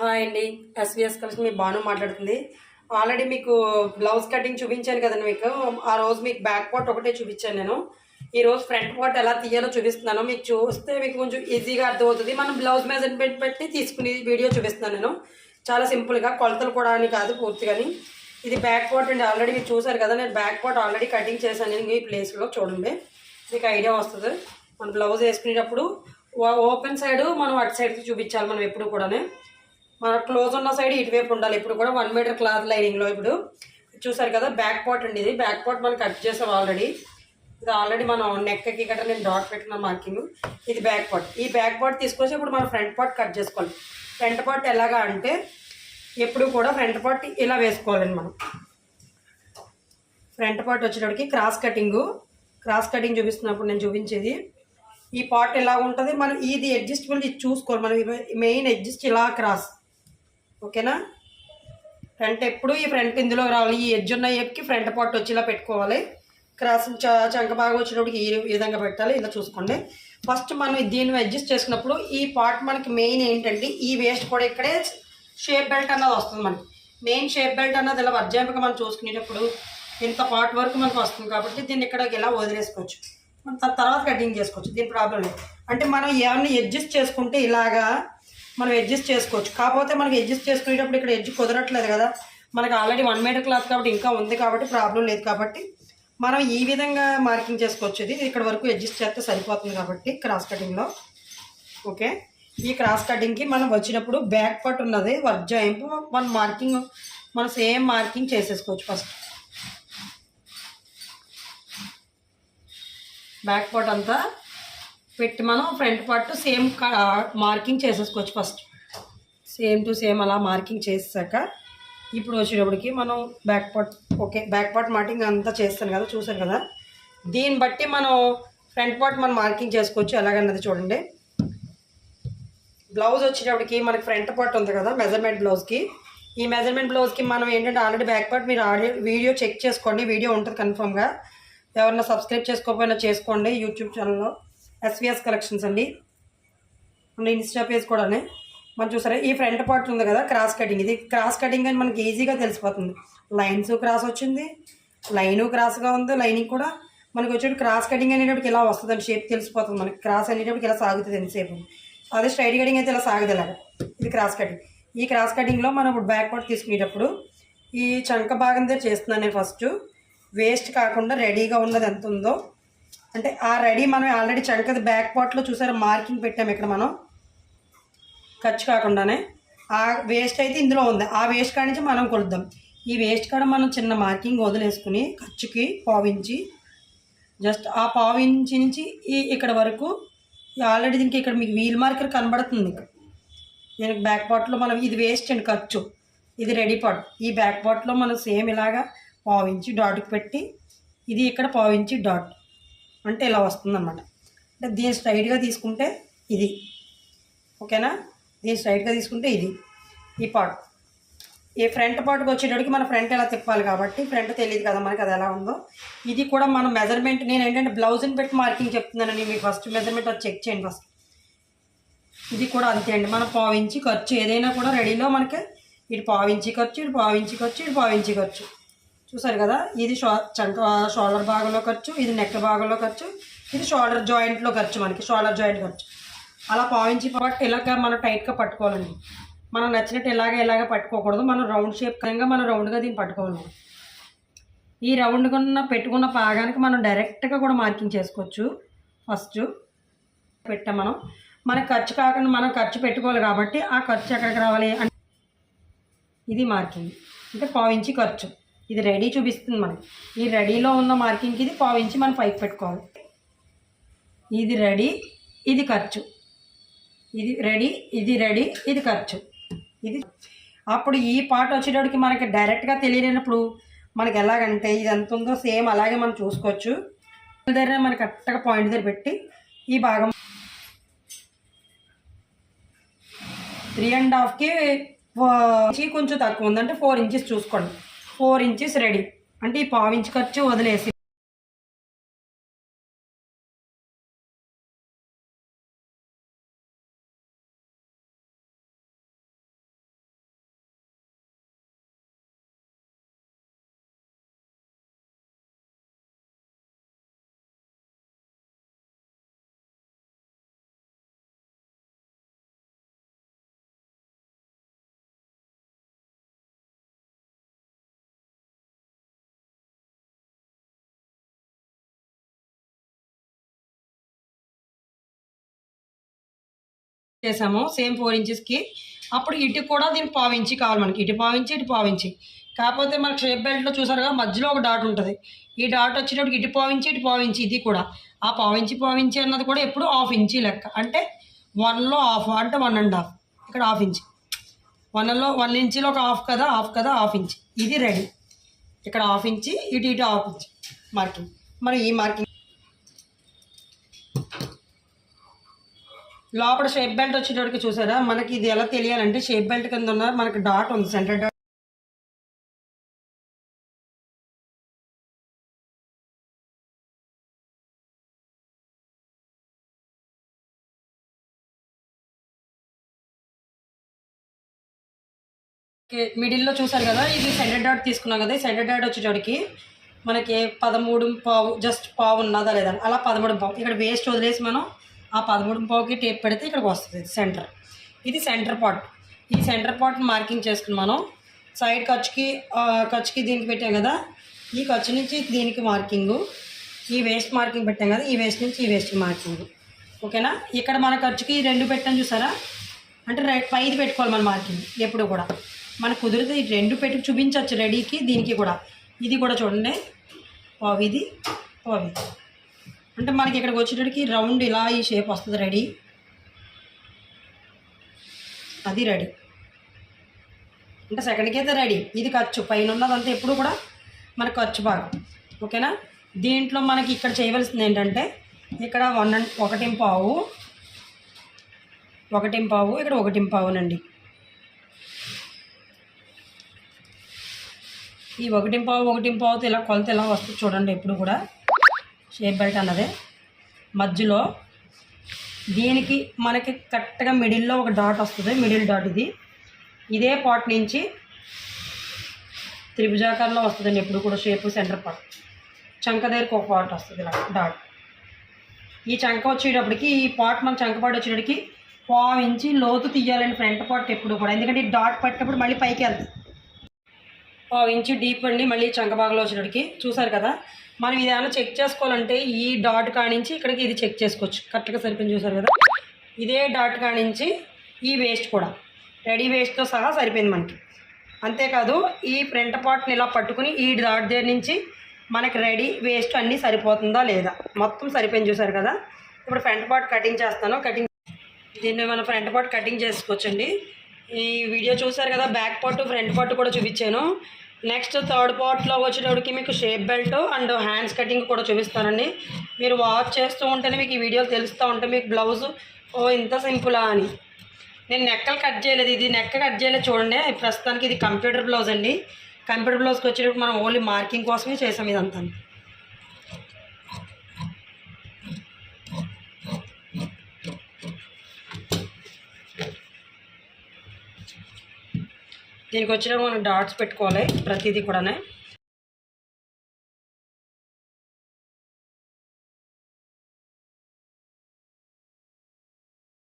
Hi అండి SVS కలిసి మీ బాను మాట్లాడుతుంది. ఆల్రెడీ మీకు బ్లౌజ్ కటింగ్ చూపించాను కదండి మీకు. ఆ రోజు మీకు బ్యాక్ పార్ట్ ఒకటే చూపించాను నేను. ఈరోజు ఫ్రంట్ పార్ట్ ఎలా తీయాలో చూపిస్తున్నాను. మీకు చూస్తే మీకు కొంచెం ఈజీగా అర్థమవుతుంది. మనం బ్లౌజ్ మెజర్మెంట్ పెట్టి తీసుకుని వీడియో చూపిస్తున్నాను నేను. చాలా సింపుల్గా కొలతలు కూడా అని కాదు పూర్తిగాని ఇది బ్యాక్ పార్ట్ అండి. ఆల్రెడీ మీరు చూసారు కదా నేను బ్యాక్ పార్ట్ ఆల్రెడీ కటింగ్ చేశాను. నేను ఈ ప్లేస్లో చూడండి. మీకు ఐడియా వస్తుంది. మనం బ్లౌజ్ వేసుకునేటప్పుడు ఓపెన్ సైడ్ మనం అటు సైడ్కి చూపించాలి మనం ఎప్పుడు కూడానే. మన క్లోజ్ ఉన్న సైడ్ ఇటువైపు ఉండాలి. ఇప్పుడు కూడా వన్ మీటర్ క్లాత్ లైనింగ్లో ఇప్పుడు చూసారు కదా బ్యాక్ పార్ట్ అండి ఇది. బ్యాక్ పార్ట్ మనం కట్ చేసాం ఆల్రెడీ ఇది ఆల్రెడీ మనం నెక్కి గట్రా నేను డాట్ పెట్టిన మార్కింగ్ ఇది బ్యాక్ పార్ట్ ఈ బ్యాక్ పార్ట్ తీసుకొచ్చి ఇప్పుడు మనం ఫ్రంట్ పార్ట్ కట్ చేసుకోవాలి. ఫ్రంట్ పార్ట్ ఎలాగా అంటే ఎప్పుడు కూడా ఫ్రంట్ పార్ట్ ఇలా వేసుకోవాలండి మనం. ఫ్రంట్ పార్ట్ వచ్చేటప్పటికి క్రాస్ కటింగు క్రాస్ కటింగ్ చూపిస్తున్నప్పుడు నేను చూపించేది. ఈ పార్ట్ ఎలా ఉంటుంది మనం ఇది అడ్జస్టబుల్ ఇది చూసుకోవాలి. మనం మెయిన్ అడ్జస్ట్ ఇలా క్రాస్ ఓకేనా? ఫ్రంట్ ఎప్పుడు ఈ ఫ్రంట్ ఇందులో రావాలి. ఈ ఎడ్జ్ ఉన్న ఏపుకి ఫ్రంట్ పార్ట్ వచ్చి ఇలా పెట్టుకోవాలి. క్రాస్ చ చంక బాగా వచ్చినప్పుడు ఈ విధంగా పెట్టాలి. ఇలా చూసుకోండి. ఫస్ట్ మనం దీన్ని అడ్జస్ట్ చేసుకున్నప్పుడు ఈ పార్ట్ మనకి మెయిన్ ఏంటంటే ఈ వేస్ట్ కూడా ఇక్కడే షేప్ బెల్ట్ అన్నది వస్తుంది మనకి. మెయిన్ షేప్ బెల్ట్ అన్నది ఇలా వర్జాంపుగా మనం చూసుకునేటప్పుడు ఇంత పార్ట్ వరకు మనకు వస్తుంది కాబట్టి దీన్ని ఇక్కడ ఇలా వదిలేసుకోవచ్చు. మనం తర్వాత కటింగ్ చేసుకోవచ్చు. దీని ప్రాబ్లం లేదు. అంటే మనం ఏమన్నా అడ్జస్ట్ చేసుకుంటే ఇలాగా మనం అడ్జస్ట్ చేసుకోవచ్చు. కాకపోతే మనకి అడ్జస్ట్ చేసుకునేటప్పుడు ఇక్కడ ఎడ్జ్ కుదరట్లేదు కదా. మనకి ఆల్రెడీ వన్ మీటర్ క్లాత్ కాబట్టి ఇంకా ఉంది కాబట్టి ప్రాబ్లం లేదు కాబట్టి మనం ఈ విధంగా మార్కింగ్ చేసుకోవచ్చు. ఇది ఇక్కడ వరకు అడ్జస్ట్ చేస్తే సరిపోతుంది కాబట్టి క్రాస్ కటింగ్లో ఓకే ఈ క్రాస్ కటింగ్కి మనం వచ్చినప్పుడు బ్యాక్ పార్ట్ ఉన్నది వర్క్ జాయింపు మన మార్కింగ్ మనం సేమ్ మార్కింగ్ చేసేసుకోవచ్చు ఫస్ట్ బ్యాక్ పార్ట్ అంతా పెట్టి మనం ఫ్రంట్ పార్ట్ సేమ్ మార్కింగ్ చేసేసుకోవచ్చు ఫస్ట్. సేమ్ టు సేమ్ అలా మార్కింగ్ చేసాక ఇప్పుడు వచ్చేటప్పటికి మనం back part okay back part marking అంతా చేస్తాను కదా చూసారు కదా? దీన్ని బట్టి మనం ఫ్రంట్ పార్ట్ మనం మార్కింగ్ చేసుకోవచ్చు ఎలాగన్నది చూడండి. బ్లౌజ్ వచ్చేటప్పటికి మనకి ఫ్రంట్ పార్ట్ ఉంది కదా మెజర్మెంట్ బ్లౌజ్కి. ఈ మెజర్మెంట్ బ్లౌజ్కి మనం ఏంటంటే ఆల్రెడీ బ్యాక్ పార్ట్ మీరు ఆడియో వీడియో చెక్ చేసుకోండి వీడియో ఉంటుంది కన్ఫర్మ్గా ఎవరన్నా సబ్స్క్రైబ్ చేసుకోకపోయినా చేసుకోండి యూట్యూబ్ ఛానల్లో. ఎస్విఎస్ కలెక్షన్స్ అండి. మన ఇన్స్టా పేజ్ కూడానే. మనం చూసారా ఈ ఫ్రంట్ పార్ట్ ఉంది కదా క్రాస్ కటింగ్ ఇది క్రాస్ కటింగ్ అని మనకి ఈజీగా తెలిసిపోతుంది. లైన్స్ క్రాస్ వచ్చింది లైను క్రాస్గా ఉంది లైనింగ్ కూడా మనకి వచ్చేటప్పుడు క్రాస్ కటింగ్ అనేటప్పటికి ఇలా వస్తుంది అని షేప్ తెలిసిపోతుంది మనకి. క్రాస్ అనేటప్పటికి ఇలా సాగుతుంది ఎంతసేపు? అదే స్ట్రైట్ కటింగ్ అయితే ఇలా సాగదు ఇలాగ ఇది క్రాస్ కటింగ్ ఈ క్రాస్ కటింగ్లో మనం ఇప్పుడు బ్యాక్ పార్ట్ తీసుకునేటప్పుడు ఈ చంక భాగం దగ్గర చేస్తున్నాను నేను ఫస్ట్ వేస్ట్ కాకుండా రెడీగా ఉన్నది ఎంత ఉందో అంటే ఆ రెడీ మనం ఆల్రెడీ చంకది బ్యాక్ పార్ట్లో చూసారు మార్కింగ్ పెట్టాము ఇక్కడ మనం. ఖర్చు కాకుండానే. ఆ వేస్ట్ అయితే ఇందులో ఉంది. ఆ వేస్ట్ కాడ నుంచి మనం కొలుద్దాం. ఈ వేస్ట్ కాడ మనం చిన్న మార్కింగ్ వదిలేసుకుని ఖర్చుకి పావించి జస్ట్ ఆ పావించి నుంచి ఈ ఇక్కడ వరకు ఆల్రెడీ దీనికి ఇక్కడ మీకు వీల్ మార్కర్ కనబడుతుంది. ఇక్కడ దీనికి బ్యాక్ పార్ట్లో మనం ఇది వేస్ట్ అండి ఖర్చు. ఇది రెడీ పార్ట్. ఈ బ్యాక్ పార్ట్లో మనం సేమ్ ఇలాగా పావించి డాట్కి పెట్టి ఇది ఇక్కడ పావించి డాట్. అంటే ఇలా వస్తుందన్నమాట. అంటే దీన్ని స్ట్రైట్గా తీసుకుంటే ఇది. ఓకేనా? దీన్ని స్ట్రైట్గా తీసుకుంటే ఇది. ఈ పార్ట్. ఈ ఫ్రంట్ పార్ట్కి వచ్చేటప్పటికి మన ఫ్రంట్ ఎలా తిప్పాలి కాబట్టి ఫ్రంట్ తెలియదు కదా మనకి అది ఎలా ఉందో. ఇది కూడా మన మెజర్మెంట్ నేను ఏంటంటే బ్లౌజ్ని పెట్టి మార్కింగ్ చెప్తున్నానని మీకు ఫస్ట్ మెజర్మెంట్ అది చెక్ చేయండి ఫస్ట్. ఇది కూడా అంతే అండి. మనం పావించి ఖర్చు ఏదైనా కూడా రెడీలో మనకి ఇటు పావించి ఖర్చు ఇటు పావించి ఖర్చు ఇటు పావించి ఖర్చు. చూసారు కదా? ఇది షో చంక షోల్డర్ భాగంలో ఖర్చు ఇది నెక్ భాగంలో ఖర్చు ఇది షోల్డర్ జాయింట్లో ఖర్చు మనకి షోల్డర్ జాయింట్ ఖర్చు. అలా పావించి పట్టు ఇలాగ మనం టైట్గా పట్టుకోవాలండి? మనం నచ్చినట్టు ఇలాగ ఇలాగ పట్టుకోకూడదు మనం రౌండ్ షేప్ కనుక మనం రౌండ్గా దీన్ని పట్టుకోవాలి. ఈ రౌండ్ ఉన్న పెట్టుకున్న భాగానికి మనం డైరెక్ట్గా కూడా మార్కింగ్ చేసుకోవచ్చు. ఫస్ట్ పెట్టాం మనం. మనకు ఖర్చు కాకుండా మనం ఖర్చు పెట్టుకోవాలి కాబట్టి ఆ ఖర్చు ఎక్కడికి రావాలి అంటే ఇది మార్కింగ్. అంటే పావించి ఖర్చు. ఇది రెడీ చూపిస్తుంది మనకి. ఈ రెడీలో ఉన్న మార్కింగ్కి ఇది పావించి మనం పైకి పెట్టుకోవాలి. ఇది రెడీ ఇది ఖర్చు. ఇది రెడీ ఇది రెడీ ఇది ఖర్చు. ఇది అప్పుడు ఈ పార్ట్ వచ్చేటప్పటికి మనకి డైరెక్ట్గా తెలియనప్పుడు మనకి ఎలాగంటే ఇది ఎంత ఉందో సేమ్ అలాగే మనం చూసుకోవచ్చు. దగ్గర మనకి కరెక్ట్గా పాయింట్ దగ్గర పెట్టి ఈ భాగం త్రీ అండ్ హాఫ్కి కొంచెం తక్కువ ఉందంటే ఫోర్ ఇంచెస్ చూసుకోండి. Four inches ready. అంటే ఈ పావు ఇంచ్ ఖర్చు వదిలేసి. చేసాము సేమ్ ఫోర్ ఇంచెస్కి అప్పుడు ఇటు కూడా దీనికి పావించి కావాలి మనకి. ఇటు పావించి ఇటు పావించి కాకపోతే మనకి షేప్ బెల్ట్లో చూసారుగా మధ్యలో ఒక డాట్ ఉంటుంది. ఈ డాట్ వచ్చేటప్పుడు ఇటు పావించి ఇటు పావించి ఇది కూడా. ఆ పావించి పావించి అన్నది కూడా ఎప్పుడు హాఫ్ ఇంచి లెక్క. అంటే వన్లో హాఫ్ అంటే వన్ అండ్ హాఫ్ ఇక్కడ హాఫ్ ఇంచ్ వన్లో వన్ ఇంచీలో ఒక హాఫ్ కదా హాఫ్ కదా హాఫ్ ఇంచ్ ఇది రెడీ ఇక్కడ హాఫ్ ఇంచి ఇటు ఇటు హాఫ్ ఇంచ్ మార్కింగ్ మరి ఈ మార్కింగ్ లోపల షేప్ బెల్ట్ వచ్చేటప్పటికి చూసారా? మనకి ఇది ఎలా తెలియాలంటే షేప్ బెల్ట్ కింద ఉన్న మనకి డాట్ ఉంది సెంటర్ డాట్. మిడిల్లో చూసారు కదా ఇది సెంటర్ డాట్ తీసుకున్నాం కదా సెంటర్ డాట్ వచ్చేటప్పటికి మనకి పదమూడు పావు జస్ట్ పావు ఉన్నదా లేదా? అలా పదమూడు పావు. ఇక్కడ వేస్ట్ వదిలేసి మనం ఆ పదమూడు పావుకి టేప్ పెడితే ఇక్కడికి వస్తుంది ఇది సెంటర్. ఇది సెంటర్ పార్ట్. ఈ సెంటర్ పార్ట్ మార్కింగ్ చేసుకుని మనం సైడ్ ఖర్చుకి ఖర్చుకి దీనికి పెట్టాం కదా ఈ ఖర్చు నుంచి దీనికి మార్కింగు ఈ వేస్ట్ మార్కింగ్ పెట్టాం కదా ఈ వేస్ట్ నుంచి ఈ వేస్ట్ మార్కింగ్. ఓకేనా? ఇక్కడ మన ఖర్చుకి ఈ రెండు పెట్టాం చూసారా? అంటే రైట్ పైది పెట్టుకోవాలి మన మార్కింగ్ ఎప్పుడు కూడా. మనకు కుదిరితే ఈ రెండు పెట్టి చూపించవచ్చు రెడీకి దీనికి కూడా. ఇది కూడా చూడండి. పావు ఇది పావు ఇది. అంటే మనకి ఇక్కడికి వచ్చేటప్పటికి రౌండ్ ఇలా ఈ షేప్ వస్తుంది రెడీ. అది రెడీ. అంటే సెకండ్కి అయితే రెడీ. ఇది ఖర్చు. పైన ఉన్నదంతా ఎప్పుడు కూడా మనకు ఖర్చు భాగం. ఓకేనా? దీంట్లో మనకి ఇక్కడ చేయవలసింది ఏంటంటే ఇక్కడ వన్ అండ్ ఒకటి పావు. ఒకటి పావు ఇక్కడ ఒకటి పావునండి. ఈ ఒకటి పావు ఒకటి పావుతో ఇలా కొలత ఇలా వస్తుంది చూడండి ఎప్పుడు కూడా. షేప్ బెల్ట్ అన్నది. మధ్యలో దీనికి మనకి కరెక్ట్గా మిడిల్లో ఒక డాట్ వస్తుంది మిడిల్ డాట్ ఇది. ఇదే పాట్ నుంచి త్రిభుజాకారంలో వస్తుందండి ఎప్పుడు కూడా షేప్ సెంటర్ పార్ట్. చంక దగ్గరకు ఒక పాట్ వస్తుంది ఇలా డాట్. ఈ చంక వచ్చేటప్పటికి ఈ పాట్ మన చంకపాటి వచ్చేటప్పటికి పావు ఇంచి లోతు తీయాలండి ఫ్రంట్ పార్ట్ ఎప్పుడు కూడా. ఎందుకంటే ఈ డాట్ పట్టినప్పుడు మళ్ళీ పైకి వెళ్తుంది. పావు ఇంచు డీప్ అండి మళ్ళీ చంకబాగలో వచ్చినడికి. చూసారు కదా? మనం ఇది ఏమైనా చెక్ చేసుకోవాలంటే ఈ డాట్ కానించి ఇక్కడికి ఇది చెక్ చేసుకోవచ్చు. కరెక్ట్గా సరిపోయింది చూసారు కదా? ఇదే డాట్ కానించి ఈ వేస్ట్ కూడా. రెడీ వేస్ట్తో సహా సరిపోయింది మనకి. అంతేకాదు ఈ ఫ్రంట్ పార్ట్ని ఇలా పట్టుకుని ఈ డాట్ దగ్గర నుంచి మనకి రెడీ వేస్ట్ అన్నీ సరిపోతుందా లేదా? మొత్తం సరిపోయింది చూసారు కదా? ఇప్పుడు ఫ్రంట్ పార్ట్ కటింగ్ చేస్తాను. కటింగ్ దీన్ని మనం ఫ్రంట్ పార్ట్ కటింగ్ చేసుకోవచ్చండి. ఈ వీడియో చూసారు కదా బ్యాక్ పార్ట్ ఫ్రంట్ పార్ట్ కూడా చూపించాను. నెక్స్ట్ థర్డ్ పార్ట్లో వచ్చేటప్పటికి మీకు shape belt and hands cutting కూడా చూపిస్తానండి. మీరు వాచ్ చేస్తూ ఉంటేనే మీకు ఈ వీడియోలు తెలుస్తూ ఉంటే మీకు బ్లౌజ్ ఓ ఇంత సింపులా అని. నేను నెక్కలు కట్ చేయలేదు. ఇది నెక్క కట్ చేయలేదు. చూడండి ప్రస్తుతానికి ఇది కంప్యూటర్ బ్లౌజ్ అండి. కంప్యూటర్ బ్లౌజ్కి వచ్చేటప్పుడు మనం ఓన్లీ మార్కింగ్ కోసమే చేసాం ఇదంతా. దీనికి వచ్చిన మనం డాట్స్ పెట్టుకోవాలి ప్రతిదీ కూడానే.